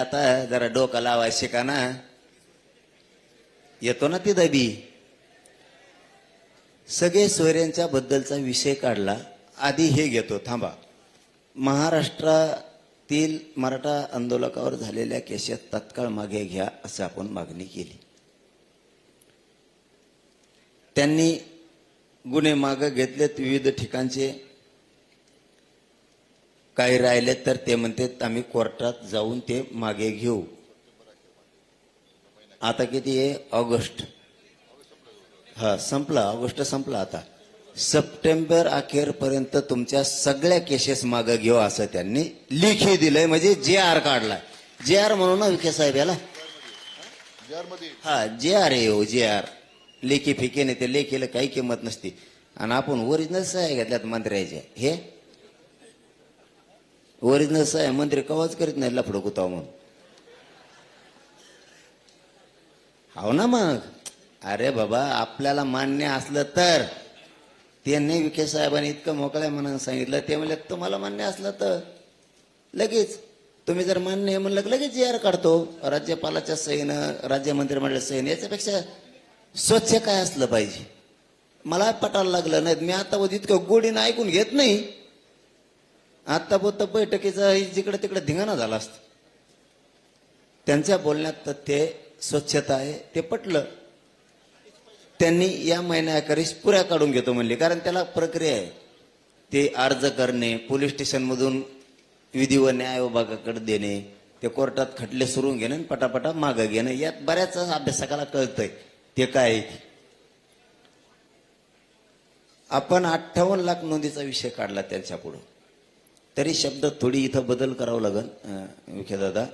आता जरा डोकं लावायचे का ना? येतो ना ती दबी. सगळे सोयऱ्यांच्या बद्दलचा विषय काढला. आधी हे घेतो थांबा. महाराष्ट्रातील मराठा आंदोलकावर झालेल्या केशात तत्काळ मागे घ्या असं आपण मागणी केली. त्यांनी गुन्हे मागे घेतलेत विविध ठिकाणचे. काही राहिले तर ते म्हणतात आम्ही कोर्टात जाऊन ते मागे घेऊ. आता किती आहे? ऑगस्ट. हा संपला. ऑगस्ट संपला आता. सप्टेंबर अखेरपर्यंत तुमच्या सगळ्या केसेस मागे घेऊ असं त्यांनी लिखी दिलंय. म्हणजे जे आर काढलाय. जे आर म्हणून ना विखे साहेब याला? हा जे आर आहे हो जे आर. लेखी फिके नाही ते लेखीला काही किंमत नसते. आणि आपण ओरिजिनल सह्या घेतल्यात मंत्र्याच्या हे? ओरिजिनल साहेब मंत्री कवाच करीत नाही लफडं कुताव म्हणून. हो ना मग? अरे बाबा आपल्याला मान्य असलं तर. त्यांनी विखे साहेबांनी इतकं मोकळ्या म्हणून सांगितलं. ते म्हणले तुम्हाला मान्य असलं तर. लगेच. तुम्ही जर मान्य आहे म्हणलं लगेच जी आर काढतो. राज्यपालाच्या सहीनं राज्य मंत्रिमंडळाच्या सहीनं याच्यापेक्षा स्वच्छ काय असलं पाहिजे? मला पटायला लागलं नाही मी आता इतकं गोडीनं ऐकून घेत नाही. आता बोलत बैठकीचा जिकडे तिकडे धिंगाणा झाला असत. त्यांच्या बोलण्यात तथ्य स्वच्छता आहे ते पटलं. त्यांनी या महिन्याखेरीस पुऱ्या काढून घेतो म्हणले कारण त्याला प्रक्रिया आहे. ते अर्ज करणे पोलीस स्टेशनमधून विधी व न्याय विभागाकडे देणे ते कोर्टात खटले सुरू घेणे आणि पटापटा मागं घेणं यात बऱ्याच अभ्यासकाला कळतंय. ते काय आहे? आपण अठ्ठावन्न लाख नोंदीचा विषय काढला त्यांच्या पुढं. तरी शब्द थोडी इथं बदल करावं लागेल विखे दादा.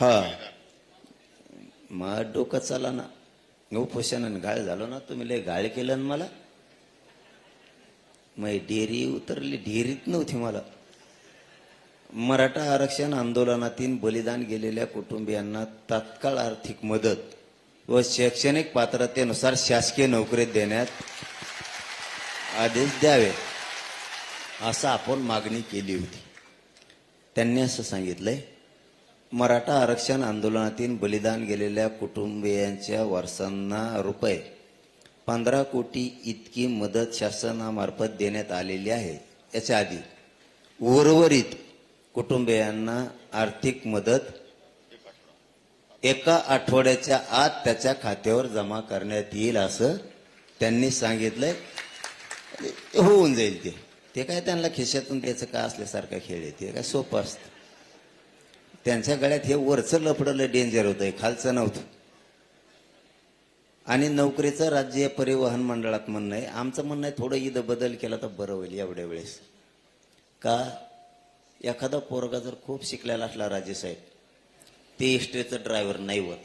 हा. मग डोकं चला ना. उपोषणाने गाळ झालो ना तुम्ही लय गाळ केलं ना मला. मग डेरी उतरली डेरीत नव्हती मला. मराठा आरक्षण आंदोलनातील बलिदान गेलेल्या कुटुंबियांना तात्काळ आर्थिक मदत व शैक्षणिक पात्रतेनुसार शासकीय नोकरीत देण्यात आदेश द्यावे असं आपण मागणी केली होती. त्यांनी असं सांगितलंय मराठा आरक्षण आंदोलनातील बलिदान गेलेल्या कुटुंबियांच्या वारसांना रुपये पंधरा कोटी इतकी मदत शासनामार्फत देण्यात आलेली आहे. याच्या आधी उर्वरित कुटुंबियांना आर्थिक मदत एका आठवड्याच्या आत त्याच्या खात्यावर जमा करण्यात येईल असं त्यांनी सांगितलंय. होऊन जाईल ते. ते काय त्यांना खिशातून त्याचं का असल्यासारखं खेळ आहे? ते काय सोपं असतं. त्यांच्या गळ्यात हे वरचं लफडलं डेंजर होतं. खालचं नव्हतं. आणि नोकरीचं राज्य परिवहन मंडळात म्हणणं आहे. आमचं म्हणणं आहे थोडं इथं बदल केला तर बरं होईल एवढ्या वेळेस. का? एखादा पोरगा जर खूप शिकलेला असला राजेसाहेब ते इस्टेचं ड्रायव्हर नाही होत.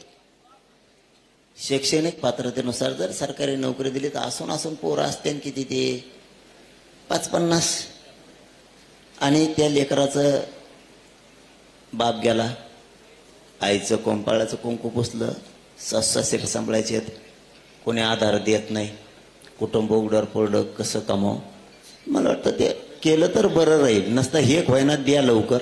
शैक्षणिक पात्रतेनुसार जर सरकारी नोकरी दिली तर असून असून पोरं असते किती ते? पाच पन्नास आणि त्या लेकराचं बाप गेला. आईचं कोंपाळाचं कुंकू पुसलं. सास सांभाळायचे आहेत. कोणी आधार देत नाही. कुटुंब उघडर पोरडं कसं कमाव? मला वाटतं ते केलं तर बरं राहील. नसतं हे व्हायना द्या लवकर.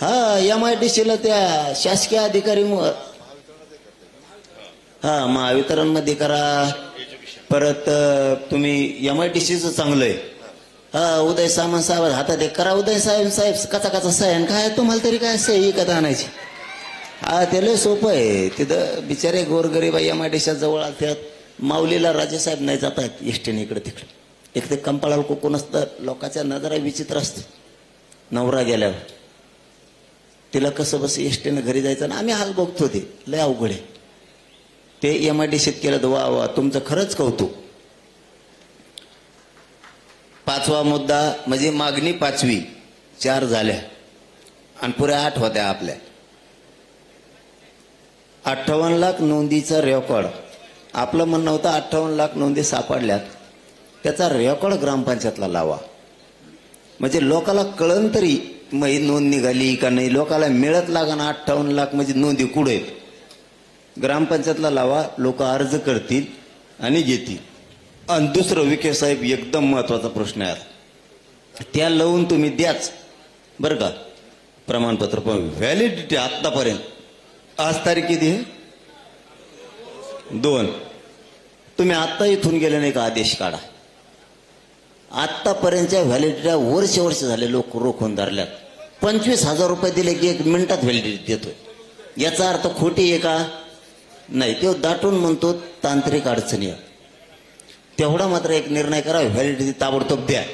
हा एम आय डी सीला त्या शासकीय अधिकारी हा महावितरणमध्ये करा. परत तुम्ही एम आय टी सीच चांगलं आहे हा उदय सामंत साहेब हातात एक करा. उदय साहेब साहेब कचा कचा साहेब काय तुम्हाला तरी काय सही कथा आणायची? हा ते लय सोपं आहे. तिथं बिचारे गोरगरीब एम आय डी जवळ आलत्यात. माऊलीला राजेसाहेब नाही जात आहेत एसटीने इकडे तिकडे. एक ते कंपाळाला कोकून असतं. लोकांच्या नजरा विचित्र असते. नवरा गेल्यावर. तिला कसं बस एसटीनं घरी जायचं आणि आम्ही हाल बघतो ते. लय अवघड आहे. ते एम आय डी सीत केलं तर वा वा तुमचं खरंच कौतुक. पाचवा मुद्दा म्हणजे मागणी पाचवी. चार झाल्या. आणि पुऱ्या आठ होत्या आपल्या. अठ्ठावन्न लाख नोंदीचा रेकॉर्ड. आपलं म्हणणं होतं अठ्ठावन्न लाख नोंदी सापडल्यात. त्याचा रेकॉर्ड ग्रामपंचायतला लावा. म्हणजे लोकाला कळन तरी मग ही नोंद निघाली का नाही? लोकाला मिळत लागा ना अठ्ठावन्न लाख म्हणजे नोंदी कुठे? आहेत ग्रामपंचायतला लावा लोक अर्ज करतील आणि घेतील. आणि दुसरं विखे साहेब एकदम महत्त्वाचा प्रश्न आहे त्या लावून तुम्ही द्याच. बरं का? प्रमाणपत्र पण व्हॅलिडिटी आत्तापर्यंत. आज तारीख किती आहे? दोन. तुम्ही आत्ता इथून गेले नाही का? आदेश काढा. आत्तापर्यंतच्या व्हॅलिडिटीला वर्ष वर्ष झाले लोक रोखून धरल्यात. पंचवीस हजार रुपये दिले की एक मिनिटात व्हॅलिडिटी देतोय. याचा अर्थ खोटी आहे का? नाही. तो दाटून म्हणतो तांत्रिक अडचणी आहे. तेवढा मात्र एक निर्णय करा व्हॅलिडिटी ताबडतोब द्या.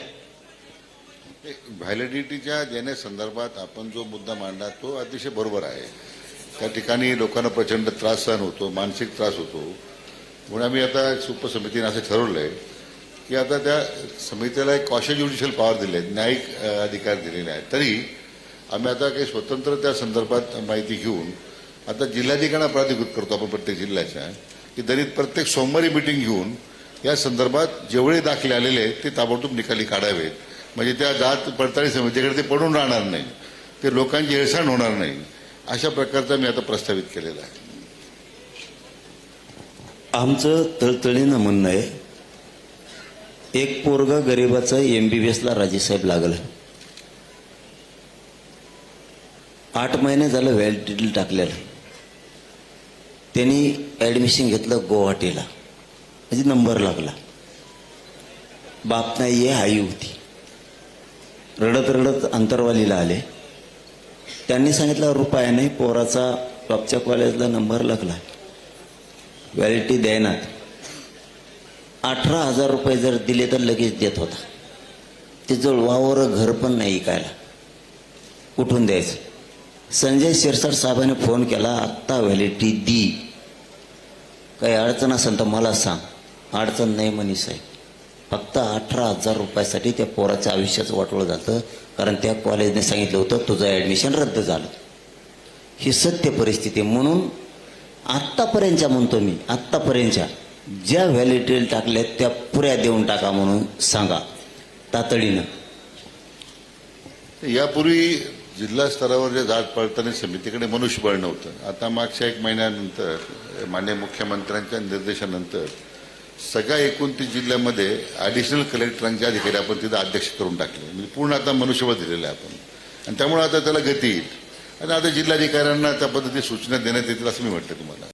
व्हॅलिडिटीच्या देण्यासंदर्भात आपण जो मुद्दा मांडला तो अतिशय बरोबर आहे. त्या ठिकाणी लोकांना प्रचंड त्रास सहन होतो मानसिक त्रास होतो. म्हणून आम्ही आता एक उपसमितीने असं ठरवलंय की आता त्या समितीला एक कॉशे ज्युडिशियल पॉवर दिले आहेत न्यायिक अधिकार दिलेले आहेत. तरी आम्ही आता काही स्वतंत्र त्या संदर्भात माहिती घेऊन आता जिल्हाधिकाऱ्यांना प्राधिकृत करतो आपण प्रत्येक जिल्ह्याच्या की दरीत प्रत्येक सोमवारी मिटिंग घेऊन या संदर्भात जेवढे दाखले आलेले आहेत ते ताबडतोब निकाली काढावेत. म्हणजे त्या जात पडताळी समितीकडे ते पडून राहणार नाही. ते लोकांची हेळसाण होणार नाही. अशा प्रकारचा मी आता प्रस्तावित केलेला आहे. आमचं तळतळीनं म्हणणं आहे एक पोरग गरीबाचं एमबीबीएसला राजेसाहेब लागलं. आठ महिने झालं व्हॅलिडिटी टाकलेलं. त्यांनी ऍडमिशन घेतलं गुवाहाटीला. म्हणजे नंबर लागला. बाप नाही ये आई होती. रडत रडत अंतरवालीला आले. त्यांनी सांगितलं रुपया नाही पोराचा टॉपच्या कॉलेजला नंबर लागला. व्हॅलिडिटी द्यायनात. अठरा हजार रुपये जर दिले तर लगेच देत होता. ते जवळ वावर घर पण नाही ऐकायला. कुठून द्यायचं. संजय शिरसाट साहेबांनी फोन केला आत्ता व्हॅलिटी दी. काही अडचण असेल तर मला सांग. अडचण नाही म्हणे साहेब. फक्त अठरा हजार रुपयासाठी त्या पोराच्या आयुष्याचं वाटवलं जातं कारण त्या कॉलेजने सांगितलं होतं तुझं ॲडमिशन रद्द झालं. ही सत्य परिस्थिती म्हणून आत्तापर्यंतच्या म्हणतो मी आत्तापर्यंतच्या. ज्या व्हॅलिडिटी टाकल्यात त्या पुऱ्या देऊन टाका म्हणून सांगा. तातडीनं. यापूर्वी जिल्हा स्तरावर जे जात पडताना समितीकडे मनुष्यबळ नव्हतं. आता मागच्या एक महिन्यानंतर मान्य मुख्यमंत्र्यांच्या निर्देशानंतर सगळ्या एकोणतीस जिल्ह्यामध्ये ॲडिशनल कलेक्टरांच्या अधिकारी आपण तिथं अध्यक्ष करून टाकले. म्हणजे पूर्ण आता मनुष्यबळ दिलेलं आहे आपण. आणि त्यामुळे आता त्याला गती येईल. आणि आता जिल्हाधिकाऱ्यांना त्या पद्धती सूचना देण्यात येतील असं मी म्हटलं तुम्हाला.